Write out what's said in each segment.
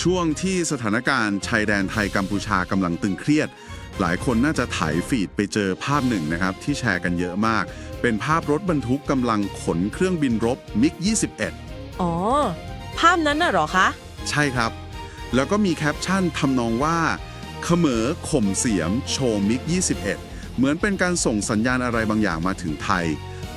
ช่วงที่สถานการณ์ชายแดนไทยกัมพูชากำลังตึงเครียด หลายคนน่าจะถ่ายฟีดไปเจอภาพหนึ่งนะครับ ที่แชร์กันเยอะมาก เป็นภาพรถบรรทุกกำลังขนเครื่องบินรบมิก 21 อ๋อ ภาพนั้นน่ะเหรอคะ ใช่ครับ แล้วก็มีแคปชั่นทำนองว่าเขมอข่มเสียม โชว์มิก 21 เหมือนเป็นการส่งสัญญาณอะไรบางอย่างมาถึงไทย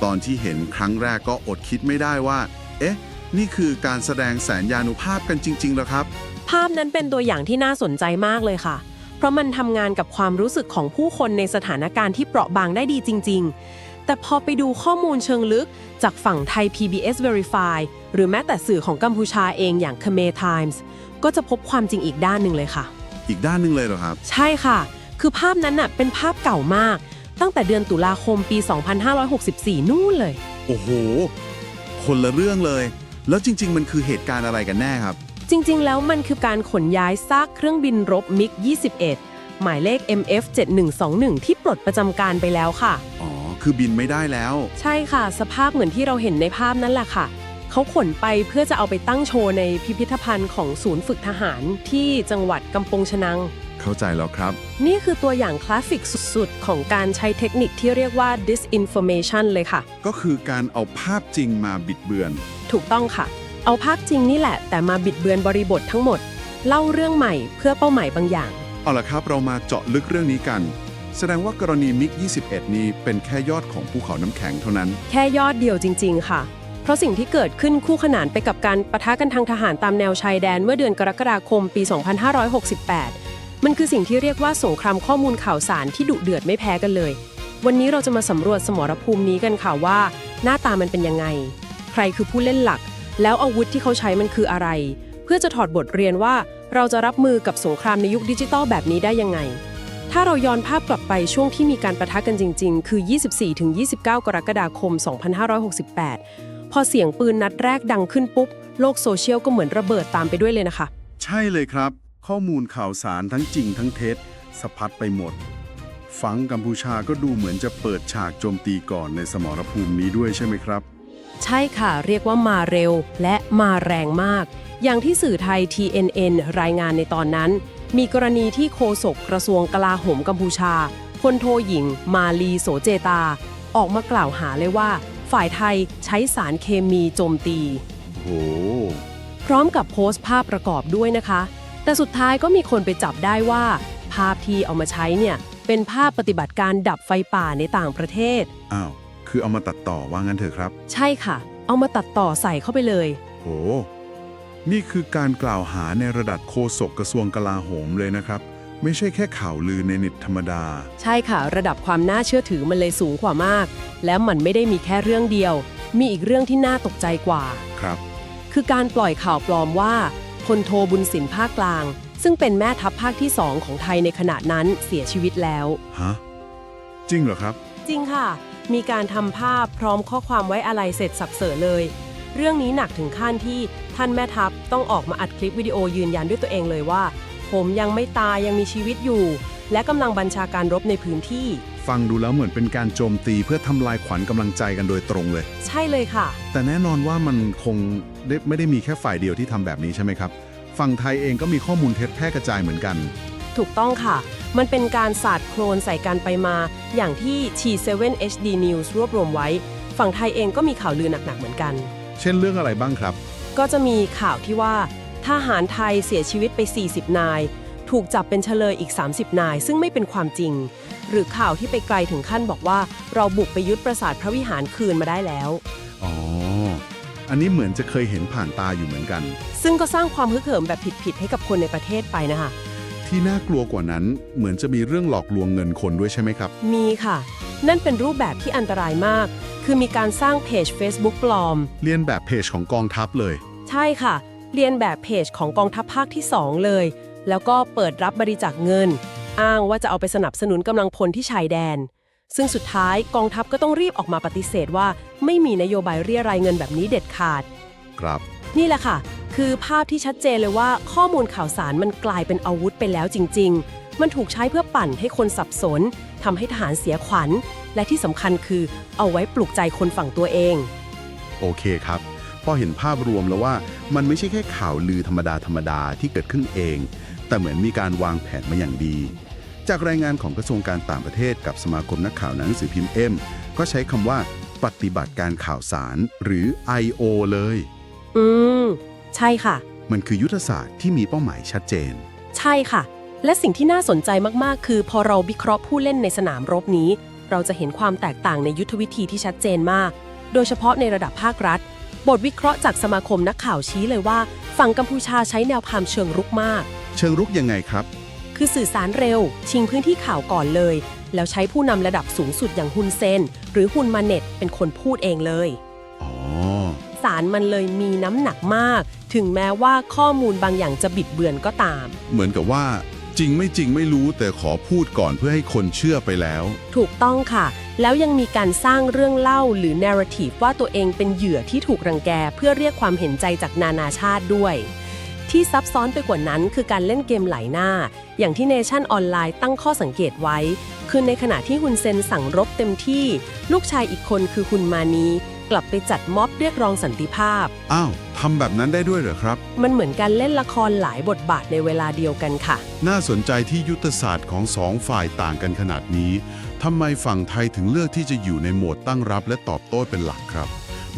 ตอนที่เห็นครั้งแรกก็อดคิดไม่ได้ว่า เอ๊ะ นี่คือการแสดงแสนยานุภาพกันจริงๆเหรอครับ ภาพนั้นเป็นตัวอย่างที่น่าสนใจมากเลยค่ะ เพราะมันทำงานกับความรู้สึกของผู้คนในสถานการณ์ที่เปราะบางได้ดีจริง ๆ แต่พอไปดูข้อมูลเชิงลึกจากฝั่งไทย PBS Verify หรือแม้แต่สื่อของกัมพูชาเองอย่าง Khmer Times ก็จะพบความจริงอีกด้านหนึ่งเลยค่ะ อีกด้านหนึงเลยเหรอครับ ใช่ค่ะ คือภาพนั้นน่ะเป็นภาพเก่ามาก ตั้งแต่เดือนตุลาคมปี 2564 นู่นเลย โอ้โห คนละเรื่องเลย แล้วจริง ๆ มันคือเหตุการณ์อะไรกันแน่ครับ จริงๆ แล้วมันคือการขนย้ายซากเครื่องบินรบมิก 21 หมายเลข MF 7121 ที่ปลดประจำการไปแล้วค่ะ อ๋อ คือบินไม่ได้แล้ว ใช่ค่ะ สภาพเหมือนที่เราเห็นในภาพนั่นแหละค่ะ เขาขนไปเพื่อจะเอาไปตั้งโชว์ในพิพิธภัณฑ์ของศูนย์ฝึกทหารที่จังหวัดกำปงชนัง เข้าใจแล้วครับ นี่คือตัวอย่างคลาสสิกสุดๆ ของการใช้เทคนิคที่เรียกว่า disinformation เลยค่ะ ก็คือการเอาภาพจริงมาบิดเบือน ถูกต้องค่ะ เอาภาพจริงนี่แหละ แต่มาบิดเบือนบริบททั้งหมด เล่าเรื่องใหม่เพื่อเป้าหมายบางอย่าง เอาละครับเรามาเจาะลึกเรื่องนี้กัน แสดงว่ากรณีมิก 21 นี้เป็นแค่ยอดของภูเขาน้ำแข็งเท่านั้น แค่ยอดเดียวจริง ๆ ค่ะ เพราะสิ่งที่เกิดขึ้นคู่ขนานไปกับการปะทะกันทางทหารตามแนวชายแดนเมื่อเดือนกรกฎาคมปี 2568 มันคือสิ่งที่เรียกว่าสงครามข้อมูลข่าวสารที่ดุเดือดไม่แพ้กันเลย วันนี้เราจะมาสำรวจสมรภูมินี้กันค่ะว่า หน้าตามันเป็นยังไง ใครคือผู้เล่นหลัก แล้วอาวุธที่เขาใช้มันคืออะไร เพื่อจะถอดบทเรียนว่าเราจะรับมือกับสงครามในยุคดิจิตอลแบบนี้ได้ยังไง ถ้าเราย้อนภาพกลับไปช่วงที่มีการประทะกันจริง ๆ คือ 24-29 กรกฎาคม 2568 พอเสียงปืนนัดแรกดังขึ้นปุ๊บ โลกโซเชียลก็เหมือนระเบิดตามไปด้วยเลยนะคะ ใช่เลยครับ ข้อมูลข่าวสารทั้งจริงทั้งเท็จสะพัดไปหมดฟังกัมพูชาก็ดูเหมือนจะเปิดฉากโจมตีก่อนในสมรภูมินี้ด้วยใช่ไหมครับ ใช่ค่ะ เรียกว่ามาเร็วและมาแรงมาก อย่างที่สื่อไทย TNN รายงานในตอนนั้น มีกรณีที่โฆษกกระทรวงกลาโหมกัมพูชาพลโทหญิง มาลีโสเจตา ออกมากล่าวหาเลยว่า ฝ่ายไทยใช้สารเคมีโจมตีโหพร้อมกับโพสต์ภาพประกอบด้วยนะคะ แต่สุดท้ายก็มีคนไปจับได้ว่า ภาพที่เอามาใช้เนี่ย เป็นภาพปฏิบัติการดับไฟป่าในต่างประเทศ อ้าว คือเอามาตัดต่อว่างั้นเถอะครับ ใช่ค่ะ เอามาตัดต่อใส่เข้าไปเลย โห นี่คือการกล่าวหาในระดับโฆษกกระทรวงกลาโหมเลยนะครับ ไม่ใช่แค่ข่าวลือในเน็ตธรรมดา ใช่ค่ะ ระดับความน่าเชื่อถือมันเลยสูงกว่ามาก แล้วมันไม่ได้มีแค่เรื่องเดียว มีอีกเรื่องที่น่าตกใจกว่า ครับ คือการปล่อยข่าวปลอมว่าพลโทบุญสินภาคกลาง ซึ่งเป็นแม่ทัพภาคที่สองของไทยในขณะนั้นเสียชีวิตแล้ว ฮะ จริงเหรอครับ จริงค่ะ มีการทำภาพพร้อมข้อความไว้อะไรเสร็จสับเสอเลย เรื่องนี้หนักถึงขั้นที่ท่านแม่ทัพต้องออกมาอัดคลิปวิดีโอยืนยันด้วยตัวเองเลยว่า ผมยังไม่ตายยังมีชีวิตอยู่ และกำลังบัญชาการรบในพื้นที่ ฟังดูแล้วเหมือนเป็นการโจมตีเพื่อทำลายขวัญกำลังใจกันโดยตรงเลย ใช่เลยค่ะ แต่แน่นอนว่ามันคงได้ไม่ได้มีแค่ฝ่ายเดียวที่ทำแบบนี้ใช่ไหมครับ ฝั่งไทยเองก็มีข้อมูลเท็จแพร่กระจายเหมือนกัน ถูกต้องค่ะ มันเป็นการสาดโคลนใส่กันไปมา อย่างที่ชี7 HD News รวบรวมไว้ ฝั่งไทยเองก็มีข่าวลือหนักๆเหมือนกัน เช่นเรื่องอะไรบ้างครับ ก็จะมีข่าวที่ว่าทหารไทยเสียชีวิตไป 40 นาย ถูกจับเป็นเฉลยอีก 30 นาย ซึ่งไม่เป็นความจริง หรือข่าวที่ไปไกลถึงขั้นบอกว่า เราบุกไปยึดปราสาทพระวิหารคืนมาได้แล้ว อ๋อ อันนี้เหมือนจะเคยเห็นผ่านตาอยู่เหมือนกัน ซึ่งก็สร้างความฮึกเหิมแบบผิดๆให้กับคนในประเทศไปนะคะ ที่น่ากลัวกว่านั้นเหมือนจะมีเรื่องหลอกลวงเงินคนด้วยใช่ไหมครับ มีค่ะ นั่นเป็นรูปแบบที่อันตรายมาก คือมีการสร้างเพจ Facebook ปลอมเลียนแบบเพจของกองทัพเลย ใช่ค่ะ เรียนแบบเพจของกองทัพภาคที่ 2 เลย แล้วก็เปิดรับบริจาคเงิน อ้างว่าจะเอาไปสนับสนุนกำลังพลที่ชายแดน ซึ่งสุดท้ายกองทัพก็ต้องรีบออกมาปฏิเสธว่า ไม่มีนโยบายเรียรายเงินแบบนี้เด็ดขาด ครับ นี่แหละค่ะ คือภาพที่ชัดเจนเลยว่าข้อมูลข่าวสารมันกลายเป็นอาวุธไปแล้วจริง ๆ มันถูกใช้เพื่อปั่นให้คนสับสนทำให้ทหารเสียขวัญ และที่สำคัญคือเอาไว้ปลุกใจคนฝั่งตัวเอง โอเคครับพพอเห็นภาพรวมแล้วว่ามันไม่ใช่แค่ข่าวลือธรรมดาธรรมดาที่เกิดขึ้นเอง แต่เหมือนมีการวางแผนมาอย่างดี จากรายงานของกระทรวงการต่างประเทศกับสมาคมนักข่าวหนังสือพิมพ์เอ็มก็ใช้คำว่า ปฏิบัติการข่าวสารหรือ I.O. เลย อืม ใช่ค่ะ มันคือยุทธศาสตร์ที่มีเป้าหมายชัดเจน ใช่ค่ะ และสิ่งที่น่าสนใจมากๆ คือ พอเราวิเคราะห์ผู้เล่นในสนามรบนี้ เราจะเห็นความแตกต่างในยุทธวิธีที่ชัดเจนมาก โดยเฉพาะในระดับภาครัฐ บทวิเคราะห์จากสมาคมนักข่าวชี้เลยว่า ฝั่งกัมพูชาใช้แนวพามเชิงรุกมาก เชิงรุกยังไงครับ คือสื่อสารเร็ว ชิงพื้นที่ข่าวก่อนเลย แล้วใช้ผู้นำระดับสูงสุดอย่างฮุนเซนหรือฮุนมาเน็ตเป็นคนพูดเองเลยอ๋อสารมันเลยมีน้ำหนักมาก ถึงแม้ว่าข้อมูลบางอย่างจะบิดเบือนก็ตาม เหมือนกับว่า จริงไม่จริงไม่รู้แต่ขอพูดก่อนเพื่อให้คนเชื่อไปแล้ว ถูกต้องค่ะ แล้วยังมีการสร้างเรื่องเล่าหรือ narrative ว่าตัวเองเป็นเหยื่อที่ถูกรังแก เพื่อเรียกความเห็นใจจากนานาชาติด้วย ที่ซับซ้อนไปกว่านั้นคือการเล่นเกมไหลหน้า อย่างที่เนชั่นออนไลน์ตั้งข้อสังเกตไว้ คือในขณะที่ฮุนเซนสั่งรบเต็มที่ ลูกชายอีกคนคือฮุนมานี กลับไปจัดม็อบเรียกร้องสันติภาพ อ้าวทำแบบนั้นได้ด้วยเหรอครับ มันเหมือนการเล่นละครหลายบทบาทในเวลาเดียวกันค่ะ น่าสนใจที่ยุทธศาสตร์ของสองฝ่ายต่างกันขนาดนี้ทำไมฝั่งไทยถึงเลือกที่จะอยู่ในโหมดตั้งรับและตอบโต้เป็นหลักครับ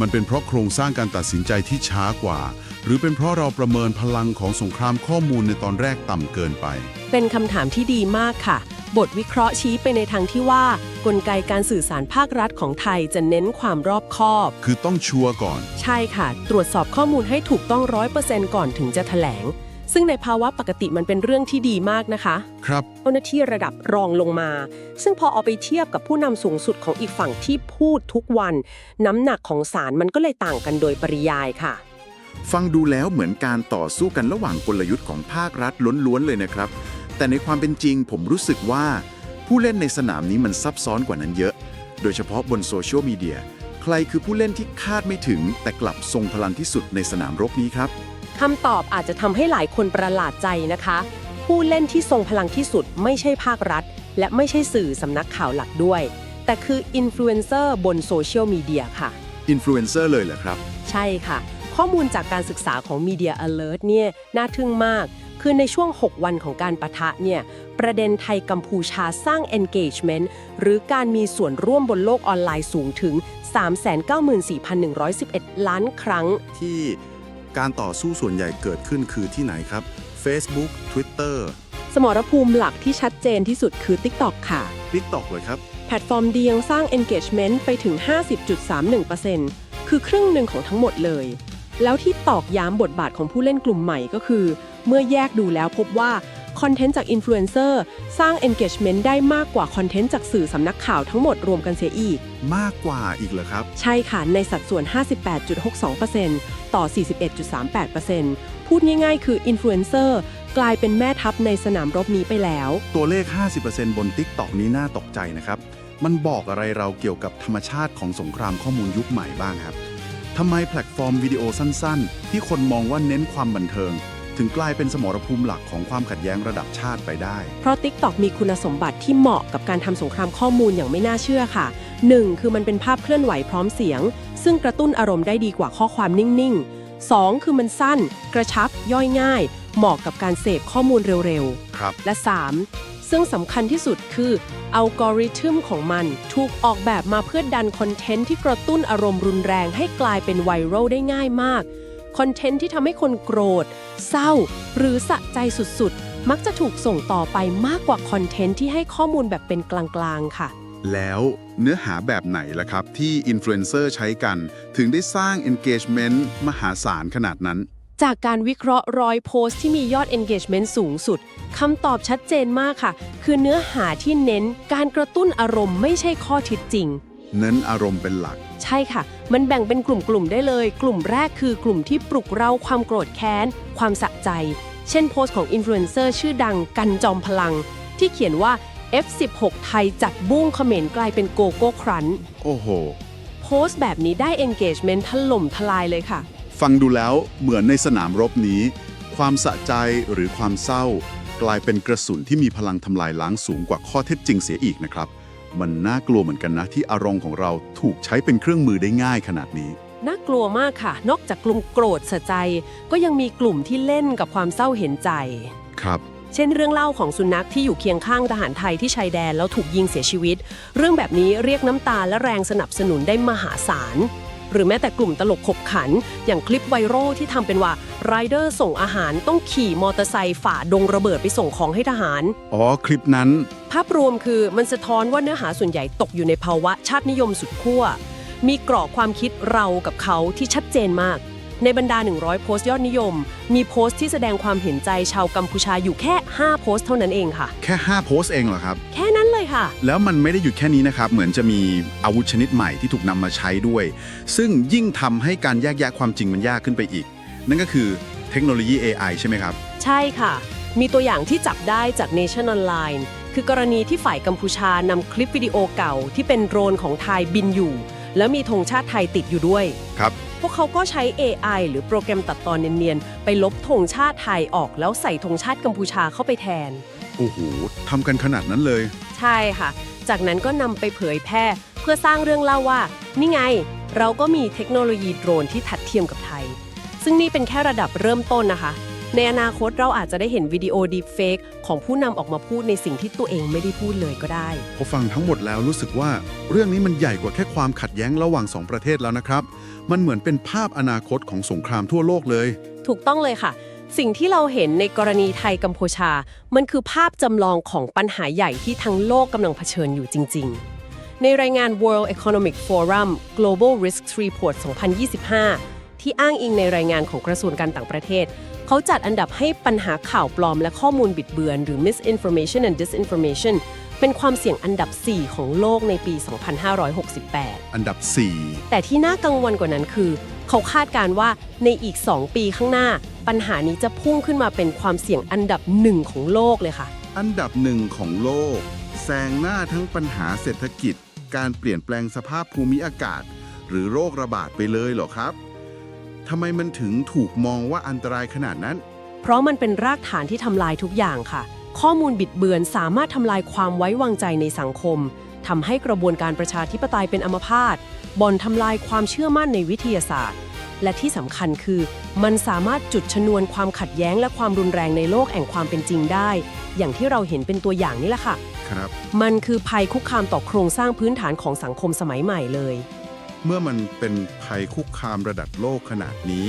มันเป็นเพราะโครงสร้างการตัดสินใจที่ช้ากว่า หรือเป็นเพราะเราประเมินพลังของสงครามข้อมูลในตอนแรกต่ำเกินไป เป็นคำถามที่ดีมากค่ะ บทวิเคราะห์ชี้ไปในทางที่ว่า กลไกการสื่อสารภาครัฐของไทยจะเน้นความรอบคอบ คือต้องชัวร์ก่อน ใช่ค่ะ ตรวจสอบข้อมูลให้ถูกต้องร้อยเปอร์เซนต์ก่อนถึงจะแถลง ซึ่งในภาวะปกติมันเป็นเรื่องที่ดีมากนะคะครับเจ้าหน้าที่ระดับรองลงมา ซึ่งพอเอาไปเทียบกับผู้นำสูงสุดของอีกฝั่งที่พูดทุกวัน น้ำหนักของสารมันก็เลยต่างกันโดยปริยายค่ะ ฟังดูแล้วเหมือนการต่อสู้กันระหว่างกลยุทธ์ของภาครัฐล้วนๆเลยนะครับ แต่ในความเป็นจริงผมรู้สึกว่า ผู้เล่นในสนามนี้มันซับซ้อนกว่านั้นเยอะ โดยเฉพาะบนโซเชียลมีเดียใครคือผู้เล่นที่คาดไม่ถึง แต่กลับทรงพลังที่สุดในสนามรบนี้ครับคำตอบอาจจะทำให้หลายคนประหลาดใจนะคะ ผู้เล่นที่ทรงพลังที่สุดไม่ใช่ภาครัฐ และไม่ใช่สื่อสำนักข่าวหลักด้วย แต่คืออินฟลูเอนเซอร์บนโซเชียลมีเดียค่ะอินฟลูเอนเซอร์เลยเหรอครับ ใช่ค่ะ ข้อมูลจากการศึกษาของ Media Alert เนี่ยน่าทึ่งมาก คือในช่วง 6 วันของการประทะเนี่ย ประเด็นไทยกัมพูชาสร้าง engagement หรือการมีส่วนร่วมบนโลกออนไลน์สูงถึง 394,111 ล้านครั้ง ที่การต่อสู้ส่วนใหญ่เกิดขึ้นคือที่ไหนครับ Facebook Twitter สมรภูมิหลักที่ชัดเจนที่สุดคือ TikTok ค่ะ TikTok เลยครับ แพลตฟอร์มเดียงสร้าง engagement ไปถึง 50.31%คือครึ่งหนึ่งของทั้งหมดเลย แล้วที่ตอกย้ำบทบาทของผู้เล่นกลุ่มใหม่ก็คือ เมื่อแยกดูแล้วพบว่าคอนเทนต์จากอินฟลูเอนเซอร์สร้าง engagement ได้มากกว่าคอนเทนต์จากสื่อสำนักข่าวทั้งหมดรวมกันเสียอีก มากกว่าอีกเหรอครับ ใช่ค่ะ ในสัดส่วน 58.62%ต่อ 41.38%พูดง่ายๆ คืออินฟลูเอนเซอร์กลายเป็นแม่ทัพในสนามรบนี้ไปแล้ว ตัวเลข 50%บน TikTok นี้น่าตกใจนะครับ มันบอกอะไรเราเกี่ยวกับธรรมชาติของสงครามข้อมูลยุคใหม่บ้างครับ ทำไมแพลตฟอร์มวิดีโอสั้นๆ ที่คนมองว่าเน้นความบันเทิง ถึงกลายเป็นสมรภูมิหลักของความขัดแย้งระดับชาติไปได้ เพราะ TikTok มีคุณสมบัติที่เหมาะกับการทำสงครามข้อมูลอย่างไม่น่าเชื่อค่ะ 1. คือมันเป็นภาพเคลื่อนไหวพร้อมเสียง ซึ่งกระตุ้นอารมณ์ได้ดีกว่าข้อความนิ่งๆ 2. คือมันสั้น กระชับ ย่อยง่าย เหมาะกับการเสพข้อมูลเร็วครับๆและ 3. ซึ่งสำคัญที่สุดคืออัลกอริทึมของมันถูกออกแบบมาเพื่อดันคอนเทนต์ที่กระตุ้นอารมณ์รุนแรงให้กลายเป็นไวรัลได้ง่ายมาก คอนเทนต์ที่ทำให้คนโกรธ เศร้า หรือสะใจสุดๆ มักจะถูกส่งต่อไปมากกว่าคอนเทนต์ที่ให้ข้อมูลแบบเป็นกลางๆ ค่ะ แล้วเนื้อหาแบบไหนล่ะครับ ที่อินฟลูเอนเซอร์ใช้กัน ถึงได้สร้าง engagement มหาศาลขนาดนั้น จากการวิเคราะห์ร้อยโพสต์ที่มียอด engagement สูงสุดคำตอบชัดเจนมากค่ะ คือเนื้อหาที่เน้นการกระตุ้นอารมณ์ไม่ใช่ข้อเท็จจริง เน้นอารมณ์เป็นหลัก ใช่ค่ะ มันแบ่งเป็นกลุ่มๆได้เลย กลุ่มแรกคือกลุ่มที่ปลุกเร้าความโกรธแค้น ความสะใจ เช่นโพสต์ของอินฟลูเอนเซอร์ชื่อดังกันจอมพลัง ที่เขียนว่า F16 ไทยจัดบุ้งเขมรกลายเป็นโกโก้ครันโอ้โห โพสต์แบบนี้ได้ engagement ถล่มทลายเลยค่ะ ฟังดูแล้วเหมือนในสนามรบนี้ ความสะใจหรือความเศร้า กลายเป็นกระสุนที่มีพลังทำลายล้างสูงกว่าข้อเท็จจริงเสียอีกนะครับ มันน่ากลัวเหมือนกันนะที่อารมณ์ของเราถูกใช้เป็นเครื่องมือได้ง่ายขนาดนี้ น่ากลัวมากค่ะ นอกจากกลุ่มโกรธสะใจ ก็ยังมีกลุ่มที่เล่นกับความเศร้าเห็นใจ ครับ เช่นเรื่องเล่าของสุนัขที่อยู่เคียงข้างทหารไทยที่ชายแดนแล้วถูกยิงเสียชีวิต เรื่องแบบนี้เรียกน้ำตาและแรงสนับสนุนได้มหาศาล หรือแม้แต่กลุ่มตลกขบขัน อย่างคลิปไวรัลที่ทำเป็นว่าไรเดอร์ส่งอาหารต้องขี่มอเตอร์ไซค์ฝ่าดงระเบิดไปส่งของให้ทหาร อ๋อ คลิปนั้น ภาพรวมคือมันสะท้อนว่าเนื้อหาส่วนใหญ่ตกอยู่ในภาวะชาตินิยมสุดขั้วมีกรอบความคิดเรากับเขาที่ชัดเจนมาก ในบรรดา 100 โพสต์ยอดนิยม มีโพสต์ที่แสดงความเห็นใจชาวกัมพูชาอยู่แค่ 5 โพสต์เท่านั้นเองค่ะ แค่ 5 โพสต์เองเหรอครับ แค่นั้นเลยค่ะ แล้วมันไม่ได้หยุดแค่นี้นะครับ เหมือนจะมีอาวุธชนิดใหม่ที่ถูกนำมาใช้ด้วย ซึ่งยิ่งทำให้การแยกแยะความจริงมันยากขึ้นไปอีก นั่นก็คือเทคโนโลยี AI ใช่ไหมครับ ใช่ค่ะ มีตัวอย่างที่จับได้จาก Nation Online คือกรณีที่ฝ่ายกัมพูชานำคลิปวิดีโอเก่าที่เป็นโดรนของไทยบินอยู่ แล้วมีธงชาติไทยติดอยู่ด้วย ครับ พวกเขาก็ใช้ AI หรือโปรแกรมตัดตอนเนียนๆ ไปลบธงชาติไทยออกแล้วใส่ธงชาติกัมพูชาเข้าไปแทน โอ้โหทำกันขนาดนั้นเลย ใช่ค่ะ จากนั้นก็นำไปเผยแพร่ เพื่อสร้างเรื่องเล่าว่า นี่ไง เราก็มีเทคโนโลยีโดรนที่ทัดเทียมกับไทย ซึ่งนี่เป็นแค่ระดับเริ่มต้นนะคะ ในอนาคตเราอาจจะได้เห็นวิดีโอดีเฟกของผู้นำออกมาพูดในสิ่งที่ตัวเองไม่ได้พูดเลยก็ได้ พอฟังทั้งหมดแล้วรู้สึกว่า เรื่องนี้มันใหญ่กว่าแค่ความขัดแย้งระหว่างสองประเทศแล้วนะครับ มันเหมือนเป็นภาพอนาคตของสงครามทั่วโลกเลย ถูกต้องเลยค่ะ สิ่งที่เราเห็นในกรณีไทยกัมพูชา มันคือภาพจำลองของปัญหาใหญ่ที่ทั้งโลกกำลังเผชิญอยู่จริง ๆ ในรายงาน World Economic Forum Global Risks Report 2025 ที่อ้างอิงในรายงานของกระทรวงการต่างประเทศ เขาจัดอันดับให้ปัญหาข่าวปลอมและข้อมูลบิดเบือน หรือ misinformation and disinformation เป็นความเสี่ยงอันดับ 4 ของโลกในปี 2568 อันดับแต่ที่น่ากังวลกว่านั้นคือ เขาคาดการณ์ว่าในอีก 2 ปีข้างหน้า ปัญหานี้จะพุ่งขึ้นมาเป็นความเสี่ยงอันดับหนึ่งของโลกเลยค่ะ4อันดับหนึ่งของโลกแซงหน้าทั้งปัญหาเศรษฐกิจ การเปลี่ยนแปลงสภาพภูมิอากาศ หรือโรคระบาดไปเลยเหรอครับทำไมมันถึงถูกมองว่าอันตรายขนาดนั้น เพราะมันเป็นรากฐานที่ทำลายทุกอย่างค่ะ ข้อมูลบิดเบือนสามารถทำลายความไว้วางใจในสังคมทำให้กระบวนการประชาธิปไตยเป็นอัมพาตบ่อนทำลายความเชื่อมั่นในวิทยาศาสตร์ และที่สำคัญคือ มันสามารถจุดชนวนความขัดแย้งและความรุนแรงในโลกแห่งความเป็นจริงได้ อย่างที่เราเห็นเป็นตัวอย่างนี่แหละค่ะ ครับ มันคือภัยคุกคามต่อโครงสร้างพื้นฐานของสังคมสมัยใหม่เลย เมื่อมันเป็นภัยคุกคามระดับโลกขนาดนี้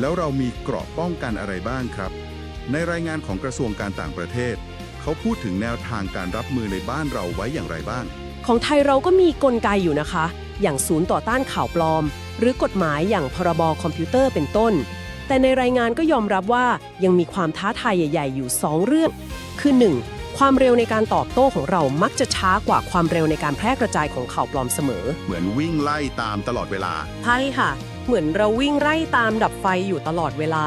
แล้วเรามีเกราะป้องกันอะไรบ้างครับ ในรายงานของกระทรวงการต่างประเทศ เขาพูดถึงแนวทางการรับมือในบ้านเราไว้อย่างไรบ้าง ของไทยเราก็มีกลไกอยู่นะคะ อย่างศูนย์ต่อต้านข่าวปลอม หรือกฎหมายอย่างพรบคอมพิวเตอร์เป็นต้น แต่ในรายงานก็ยอมรับว่ายังมีความท้าทายใหญ่ ๆ อยู่ 2 เรื่อง คือ 1. ความเร็วในการตอบโต้ของเรามักจะช้ากว่าความเร็วในการแพร่กระจายของข่าวปลอมเสมอ เหมือนวิ่งไล่ตามตลอดเวลา ใช่ค่ะ เหมือนเราวิ่งไล่ตามดับไฟอยู่ตลอดเวลา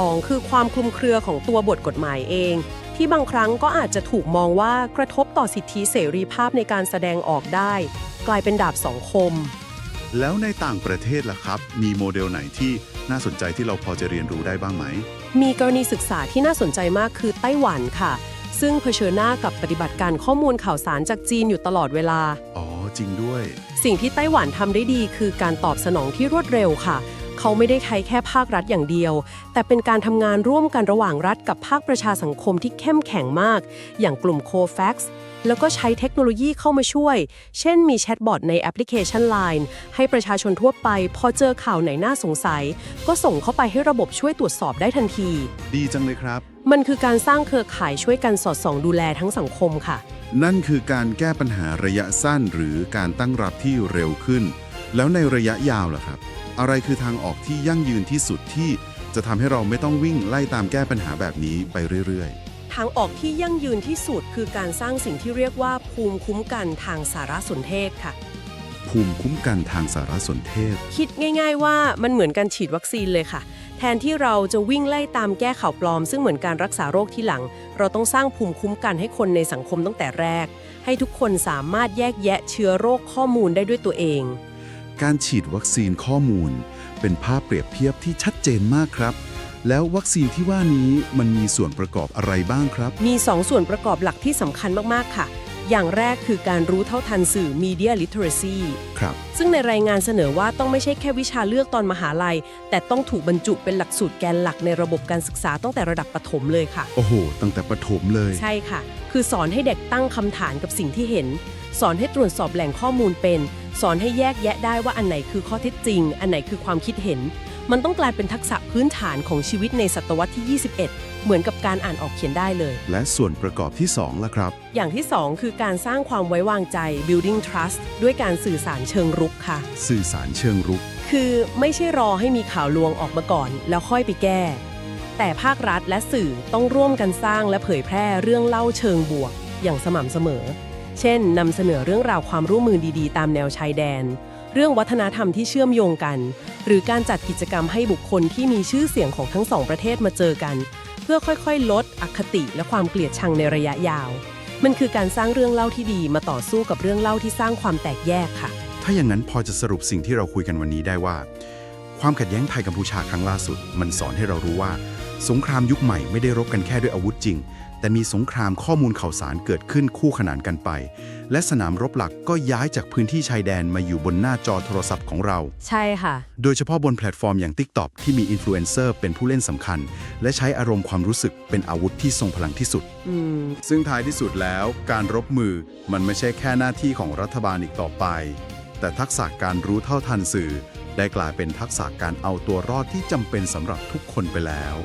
2. คือความคลุมเครือของตัวบทกฎหมายเอง ที่บางครั้งก็อาจจะถูกมองว่ากระทบต่อสิทธิเสรีภาพในการแสดงออกได้ กลายเป็นดาบสองคม แล้วในต่างประเทศล่ะครับ มีโมเดลไหนที่น่าสนใจที่เราพอจะเรียนรู้ได้บ้างไหม มีกรณีศึกษาที่น่าสนใจมากคือไต้หวันค่ะ ซึ่งเผชิญหน้ากับปฏิบัติการข้อมูลข่าวสารจากจีนอยู่ตลอดเวลา อ๋อจริงด้วย สิ่งที่ไต้หวันทำได้ดีคือการตอบสนองที่รวดเร็วค่ะ เขาไม่ได้ใช้แค่ภาครัฐอย่างเดียว แต่เป็นการทำงานร่วมกันระหว่างรัฐกับภาคประชาสังคมที่เข้มแข็งมาก อย่างกลุ่ม COVAX แล้วก็ใช้เทคโนโลยีเข้ามาช่วย เช่นมีแชทบอทในแอปพลิเคชัน Line ให้ประชาชนทั่วไป พอเจอข่าวไหนน่าสงสัย ก็ส่งเข้าไปให้ระบบช่วยตรวจสอบได้ทันที ดีจังเลยครับ มันคือการสร้างเครือข่ายช่วยกันสอดส่องดูแลทั้งสังคมค่ะ นั่นคือการแก้ปัญหาระยะสั้นหรือการตั้งรับที่เร็วขึ้น แล้วในระยะยาวล่ะครับ อะไรคือทางออกที่ยั่งยืนที่สุดที่จะทำให้เราไม่ต้องวิ่งไล่ตามแก้ปัญหาแบบนี้ไปเรื่อยทางออกที่ยั่งยืนที่สุดคือการสร้างสิ่งที่เรียกว่าภูมิคุ้มกันทางสารสนเทศค่ะๆภูมิคุ้มกันทางสารสนเทศ คิดง่าย ๆ ว่ามันเหมือนการฉีดวัคซีนเลยค่ะ แทนที่เราจะวิ่งไล่ตามแก้ข่าวปลอม ซึ่งเหมือนการรักษาโรคที่หลัง เราต้องสร้างภูมิคุ้มกันให้คนในสังคมตั้งแต่แรก ให้ทุกคนสามารถแยกแยะเชื้อโรคข้อมูลได้ด้วยตัวเอง การฉีดวัคซีนข้อมูล เป็นภาพเปรียบเทียบที่ชัดเจนมากครับ แล้ววัคซีนที่ว่านี้มันมีส่วนประกอบอะไรบ้างครับ มี 2 ส่วนประกอบหลักที่สำคัญมาก ๆ ค่ะ อย่างแรกคือการรู้เท่าทันสื่อ media literacy ครับ ซึ่งในรายงานเสนอว่าต้องไม่ใช่แค่วิชาเลือกตอนมหาลัย แต่ต้องถูกบรรจุเป็นหลักสูตรแกนหลักในระบบการศึกษาตั้งแต่ระดับประถมเลยค่ะ โอ้โห ตั้งแต่ประถมเลย ใช่ค่ะ คือสอนให้เด็กตั้งคำถามกับสิ่งที่เห็น สอนให้ตรวจสอบแหล่งข้อมูลเป็น สอนให้แยกแยะได้ว่าอันไหนคือข้อเท็จจริง อันไหนคือความคิดเห็น มันต้องกลายเป็นทักษะพื้นฐานของชีวิตในศตวรรษที่ 21 เหมือนกับการอ่านออกเขียนได้เลย และส่วนประกอบที่2ล่ะครับ อย่างที่ 2 คือการสร้างความไว้วางใจ building trust ด้วยการสื่อสารเชิงรุกค่ะ สื่อสารเชิงรุก คือไม่ใช่รอให้มีข่าวลวงออกมาก่อน แล้วค่อยไปแก้ แต่ภาครัฐและสื่อต้องร่วมกันสร้างและเผยแพร่เรื่องเล่าเชิงบวก อย่างสม่ำเสมอ เช่นนำเสนอเรื่องราวความร่วมมือดีๆ ตามแนวชายแดน เรื่องวัฒนธรรมที่เชื่อมโยงกัน หรือการจัดกิจกรรมให้บุคคลที่มีชื่อเสียงของทั้งสองประเทศมาเจอกัน เพื่อค่อยๆ ลดอคติและความเกลียดชังในระยะยาว มันคือการสร้างเรื่องเล่าที่ดีมาต่อสู้กับเรื่องเล่าที่สร้างความแตกแยกค่ะ ถ้าอย่างนั้นพอจะสรุปสิ่งที่เราคุยกันวันนี้ได้ว่า ความขัดแย้งไทยกัมพูชาครั้งล่าสุด มันสอนให้เรารู้ว่า สงครามยุคใหม่ไม่ได้รบกันแค่ด้วยอาวุธจริง แต่มีสงครามข้อมูลข่าวสารเกิดขึ้นคู่ขนานกันไป และสนามรบหลักก็ย้ายจากพื้นที่ชายแดนมาอยู่บนหน้าจอโทรศัพท์ของเรา ใช่ค่ะ โดยเฉพาะบนแพลตฟอร์มอย่าง TikTok ที่มีอินฟลูเอนเซอร์เป็นผู้เล่นสำคัญ และใช้อารมณ์ความรู้สึกเป็นอาวุธที่ทรงพลังที่สุด อืม ซึ่งท้ายที่สุดแล้ว การรบมือมันไม่ใช่แค่หน้าที่ของรัฐบาลอีกต่อไป แต่ทักษะการรู้เท่าทันสื่อ ได้กลายเป็นทักษะการเอาตัวรอดที่จำเป็นสำหรับทุกคนไปแล้ว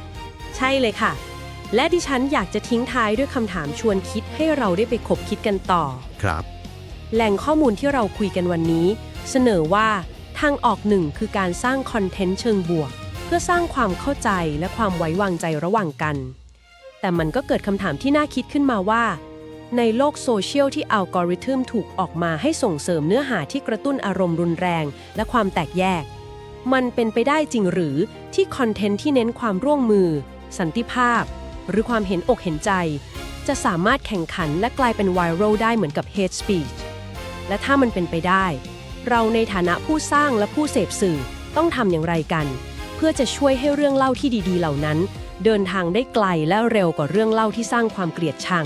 ใช่เลยค่ะ และดิฉันอยากจะทิ้งท้ายด้วยคำถามชวนคิดให้เราได้ไปคบคิดกันต่อ ครับ แหล่งข้อมูลที่เราคุยกันวันนี้ เสนอว่าทางออกหนึ่งคือการสร้างคอนเทนต์เชิงบวก เพื่อสร้างความเข้าใจและความไว้วางใจระหว่างกัน แต่มันก็เกิดคำถามที่น่าคิดขึ้นมาว่า ในโลกโซเชียลที่อัลกอริทึมถูกออกมาให้ส่งเสริมเนื้อหาที่กระตุ้นอารมณ์รุนแรง และความแตกแยก มันเป็นไปได้จริงหรือที่คอนเทนต์ที่เน้นความร่วมมือ สันติภาพ หรือความเห็นอกเห็นใจ จะสามารถแข่งขันและกลายเป็นไวรัลได้เหมือนกับ hate speech และถ้ามันเป็นไปได้ เราในฐานะผู้สร้างและผู้เสพสื่อต้องทำอย่างไรกัน เพื่อจะช่วยให้เรื่องเล่าที่ดีๆ เหล่านั้น เดินทางได้ไกลและเร็วกว่าเรื่องเล่าที่สร้างความเกลียดชัง